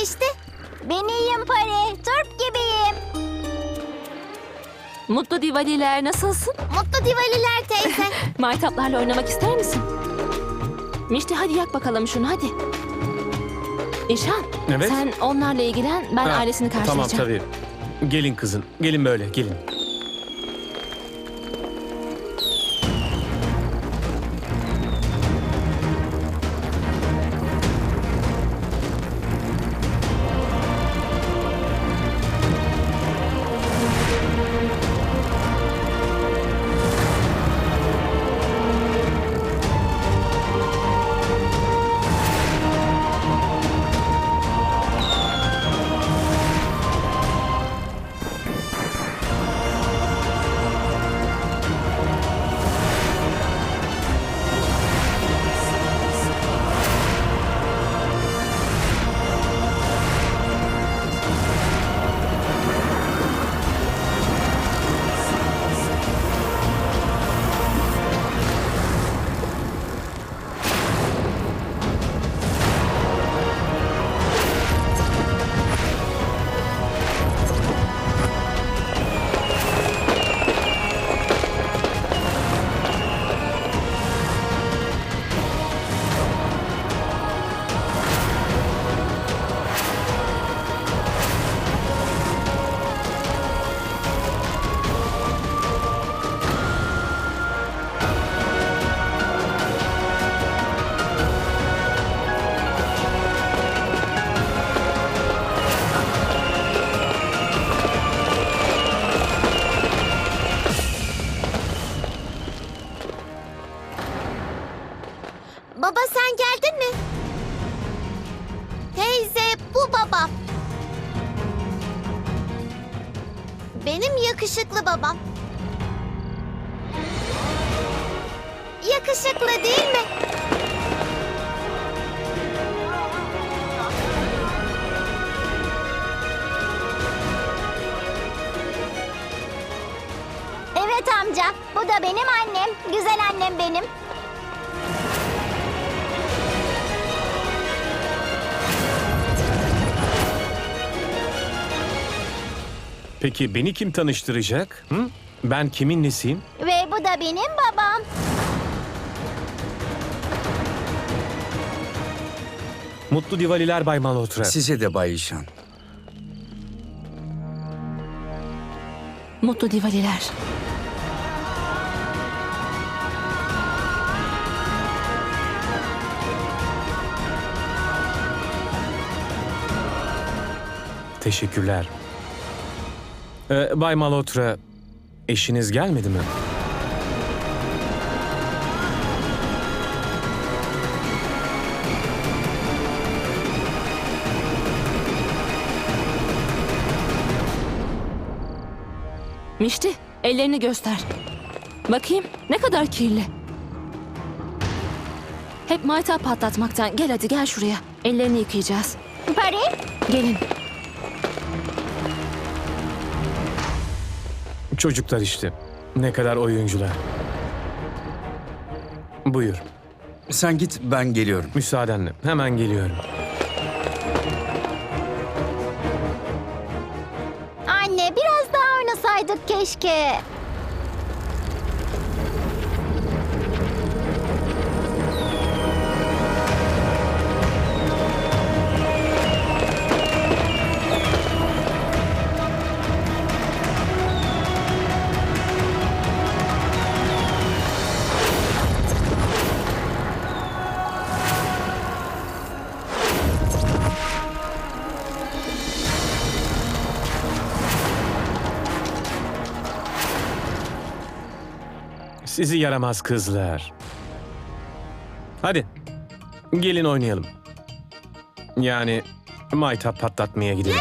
Mişti? Ben iyiyim Pari. Turp gibiyim. Mutlu Diwaliler nasılsın? Mutlu Diwaliler teyze. Maytaplarla oynamak ister misin? Mişti hadi yak bakalım şunu hadi. İşan Evet. sen onlarla ilgilen ben Ha, ailesini Tamam karşılayacağım. tabii. Gelin kızın. Gelin böyle gelin. Baba sen geldin mi? Teyze bu babam. Benim yakışıklı babam. Yakışıklı değil mi? Evet amca. Bu da benim annem. Güzel annem benim. Peki beni kim tanıştıracak? Hı? Ben kimin nesiyim? Ve bu da benim babam. Mutlu Diwaliler Bay Malhotra. Size de Bay İşan. Mutlu Diwaliler. Teşekkürler. Ee, Bay Malhotra, eşiniz gelmedi mi? Mişti ellerini göster. Bakayım ne kadar kirli. Hep maytap patlatmaktan. Gel hadi gel şuraya. Ellerini yıkayacağız. Pari. Gelin. Çocuklar işte. Ne kadar oyuncular. Buyur, Sen git ben geliyorum. müsaadenle. Hemen geliyorum. Anne biraz daha oynasaydık keşke. Sizi yaramaz kızlar. Hadi, gelin oynayalım. Yani maytap patlatmaya gidelim.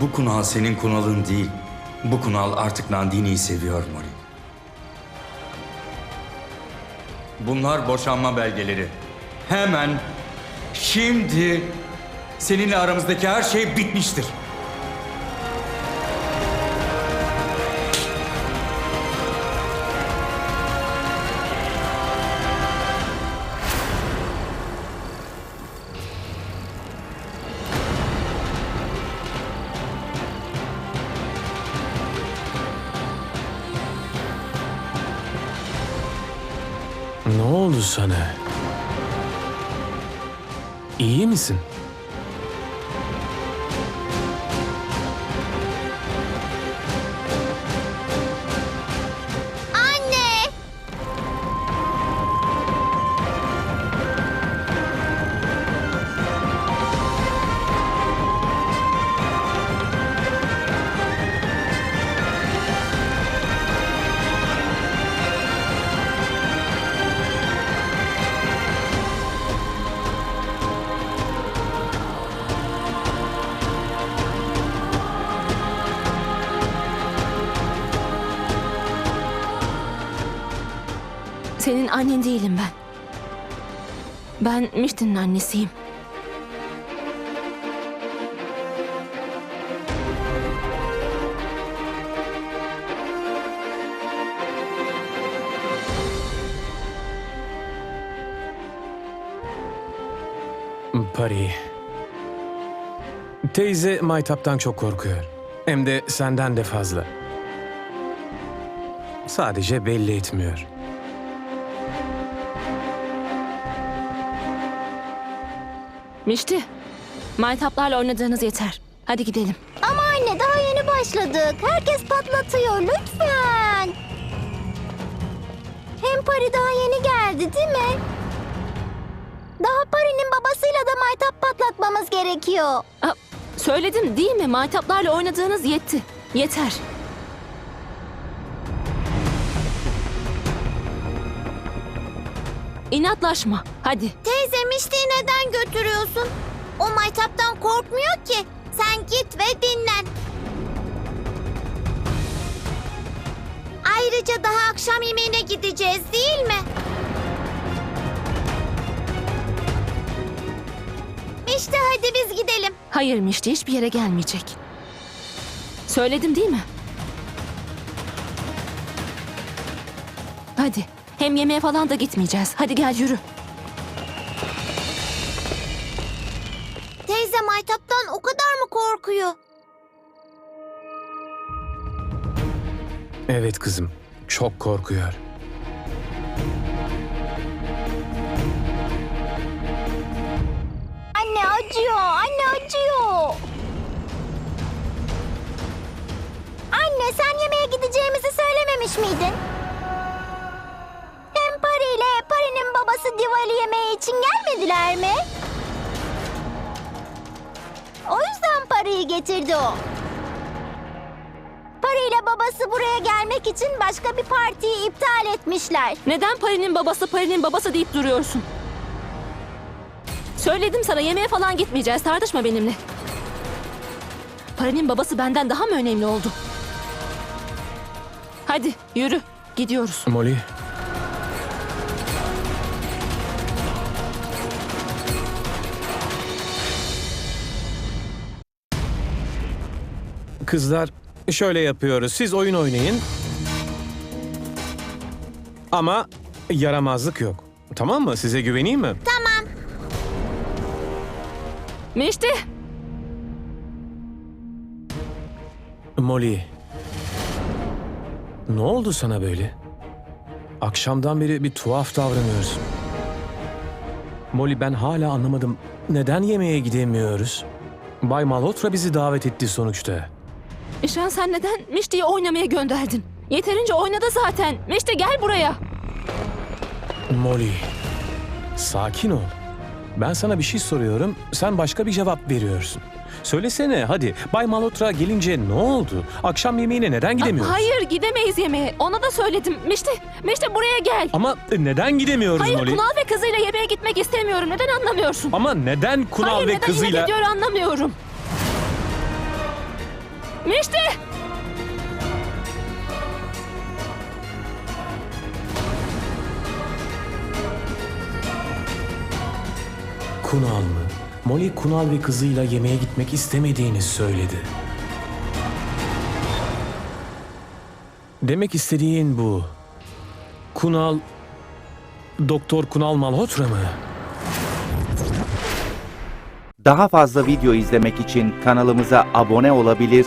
Bu kunal senin kunalın değil. Bu kunal artık Nandini'yi seviyor Mori. Bunlar boşanma belgeleri. Hemen, şimdi seninle aramızdaki her şey bitmiştir. Ne oldu sana? İyi misin? Annen değilim ben. Ben Mişti'nin annesiyim. Pari. Teyze Maytap'tan çok korkuyor. Hem de senden de fazla. Sadece belli etmiyor. Mişti, maytaplarla oynadığınız yeter. Hadi gidelim. Ama anne daha yeni başladık. Herkes patlatıyor lütfen. Hem Pari daha yeni geldi değil mi? Daha Pari'nin babasıyla da maytap patlatmamız gerekiyor. Aa, söyledim değil mi? Maytaplarla oynadığınız yetti. Yeter. İnatlaşma. Hadi. Teyze Mişti'yi neden götürüyorsun? O maytaptan korkmuyor ki. Sen git ve dinlen. Ayrıca daha akşam yemeğine gideceğiz değil mi? İşte hadi biz gidelim. Hayır Mişti hiçbir yere gelmeyecek. Söyledim değil mi? Hadi. Hem yemeğe falan da gitmeyeceğiz. Hadi gel yürü. Teyze maytaptan o kadar mı korkuyor? Evet kızım, çok korkuyor. Anne acıyor, anne acıyor. Anne sen yemeğe gideceğimizi söylememiş miydin? Diwali yemeği için gelmediler mi? O yüzden Pari'yi getirdi o. Pari ile babası buraya gelmek için başka bir partiyi iptal etmişler. Neden Pari'nin babası Pari'nin babası deyip duruyorsun? Söyledim sana yemeğe falan gitmeyeceğiz. Tartışma benimle. Pari'nin babası benden daha mı önemli oldu? Hadi yürü. Gidiyoruz. Molly, Kızlar şöyle yapıyoruz. Siz oyun oynayın. Ama yaramazlık yok. Tamam mı? Size güveneyim mi? Mişti. Molly. Ne oldu sana böyle? Akşamdan beri bir tuhaf davranıyorsun. Molly ben hala anlamadım. Neden yemeğe gidemiyoruz? Bay Malhotra bizi davet etti sonuçta. İşan sen neden Mişti'yi oynamaya gönderdin? Yeterince oynadı zaten. Mişti gel buraya. Molly, sakin ol. Ben sana bir şey soruyorum, sen başka bir cevap veriyorsun. Söylesene hadi, Bay Malhotra gelince ne oldu? Akşam yemeğine neden gidemiyoruz? Hayır gidemeyiz yemeğe. Ona da söyledim. Mişti, Mişti buraya gel. Ama neden gidemiyoruz Hayır Molly? Kunal ve kızıyla yemeğe gitmek istemiyorum. Neden anlamıyorsun? Ama neden Kunal Hayır ve neden kızıyla... inat ediyor anlamıyorum. Mişti! Kunal mı? Molly Kunal ve kızıyla yemeğe gitmek istemediğini söyledi. Demek istediğin bu. Kunal... Doktor Kunal Malhotra mı? Daha fazla video izlemek için kanalımıza abone olabilir,